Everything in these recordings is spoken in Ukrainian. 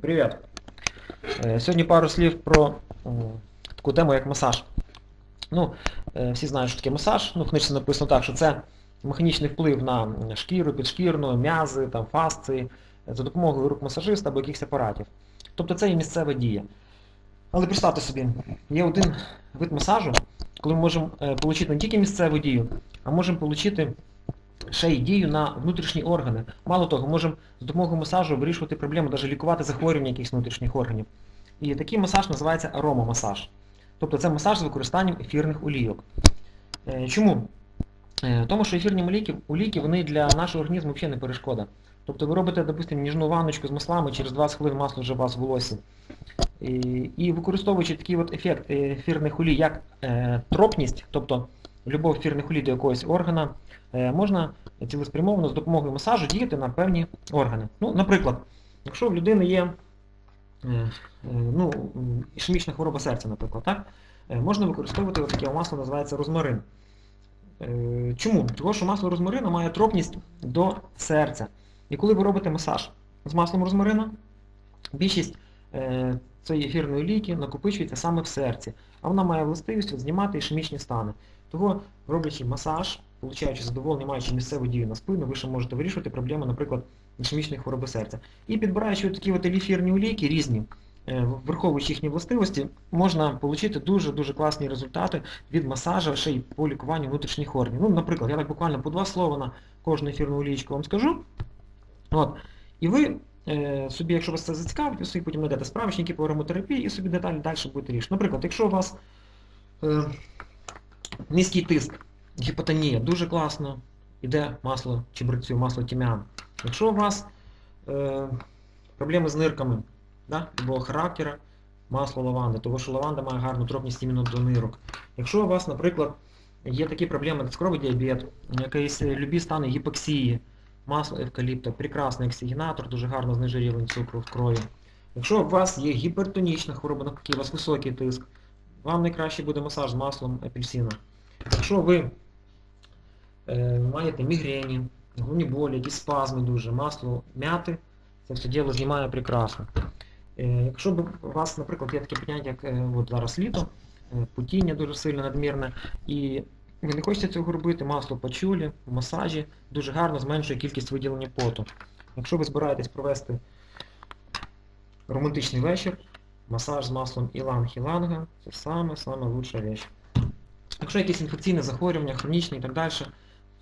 Привіт. Е, Сьогодні пару слів про таку тему, як масаж. Ну, е, всі знають, що таке масаж. Ну, в книжці написано так, що це механічний вплив на шкіру, підшкірну, м'язи, там, фасції, е, за допомогою рук масажиста або якихось апаратів. Тобто це є місцева дія. Але представте собі, є один вид масажу, коли ми можемо е, отримати не тільки місцеву дію, а можемо отримати ще й дію на внутрішні органи. Мало того, можемо з допомогою масажу вирішувати проблеми, навіть лікувати захворювання якихось внутрішніх органів. І такий масаж називається аромамасаж. Тобто це масаж з використанням ефірних олійок. Е, Чому? Е, Тому що ефірні олійки, олійки вони для нашого організму взагалі не перешкода. Тобто ви робите, допустимо, ніжну ванночку з маслами, через 20 хвилин масло вже у вас в волосі. І, і використовуючи такий от ефект ефірних олій, як е, тропність, тобто любов ефірних олій до якогось органа, е, можна цілеспрямовано з допомогою масажу діяти на певні органи. Ну, наприклад, якщо в людини є е, ну, ішемічна хвороба серця, наприклад, так? е, можна використовувати таке масло, називається розмарин. Чому? Тому що масло розмарина має тропність до серця. І коли ви робите масаж з маслом розмарина, більшість цієї ефірної олійки накопичується саме в серці, а вона має властивість знімати ішемічні стани. Того, роблячи масаж, получаючи задоволення, маючи місцеву дію на спину, ви ще можете вирішувати проблеми, наприклад, ішемічної хвороби серця. І підбираючи такі от ефірні олійки різні, е, враховуючи їхні властивості, можна отримати дуже-дуже класні результати від масажа ще й по лікуванню внутрішніх органів. Ну, наприклад, я так буквально по два слова на кожну ефірну олійку вам скажу. От. І ви собі, якщо вас це зацікавить, ви собі потім знайдете справочники по ароматерапії і собі деталі далі будете рішити. Наприклад, якщо у вас е, низький тиск, гіпотонія, дуже класно, іде масло чебрецю, масло тім'ян. Якщо у вас е, проблеми з нирками, да, любого характера, масло лаванди, тому що лаванда має гарну тропність іменно до нирок. Якщо у вас, наприклад, є такі проблеми, як цукровий діабет, якісь е, любі стани гіпоксії, масло евкаліпта, прекрасний оксигенатор, дуже гарно знижує рівень цукру в крові. Якщо у вас є гіпертонічна хвороба, навпаки, у вас високий тиск, вам найкраще буде масаж з маслом апельсина. Якщо ви е, маєте мігрені, головні болі, якісь спазми дуже, масло мяти, це все діло знімає прекрасно. Е, якщо у вас, наприклад, є таке поняття, як е, от зараз літо, е, потіння дуже сильно надмірне, і ви не хочете цього робити, масло пачулі в масажі дуже гарно зменшує кількість виділення поту. Якщо ви збираєтесь провести романтичний вечір, масаж з маслом іланг-іланга це саме-саме лучша річ. Якщо якісь інфекційне захворювання, хронічні і так далі,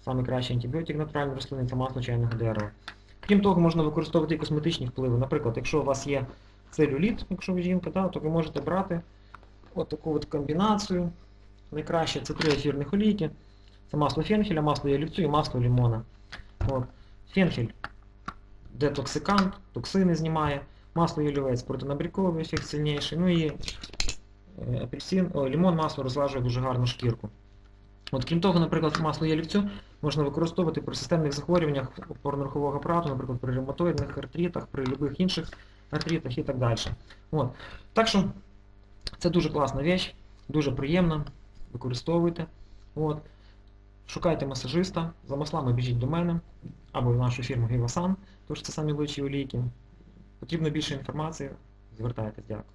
саме кращий антибіотик натуральний рослинний це масло чайного дерева. Крім того, можна використовувати і косметичні впливи. Наприклад, якщо у вас є целюліт, якщо ви жінка, то ви можете брати от таку от комбінацію. Найкраще це три ефірних олійки. Це масло фенхеля, масло ялівцю і масло лимона. От. Фенхель детоксикант, токсини знімає, масло ялівець протинабріковий ефект сильніший, ну і е, апельсин, о, лимон масло розлажує дуже гарну шкірку. От, крім того, наприклад, масло ялівцю можна використовувати при системних захворюваннях опорно-рухового апарату, наприклад, при ревматоїдних артритах, при будь-яких інших артритах і так далі. От. Так що це дуже класна річ, дуже приємна, використовуйте. От. Шукайте масажиста, за маслами біжіть до мене або в нашу фірму Vivasan, тож це самі лучші олійки. Потрібно більше інформації, звертайтесь, дякую.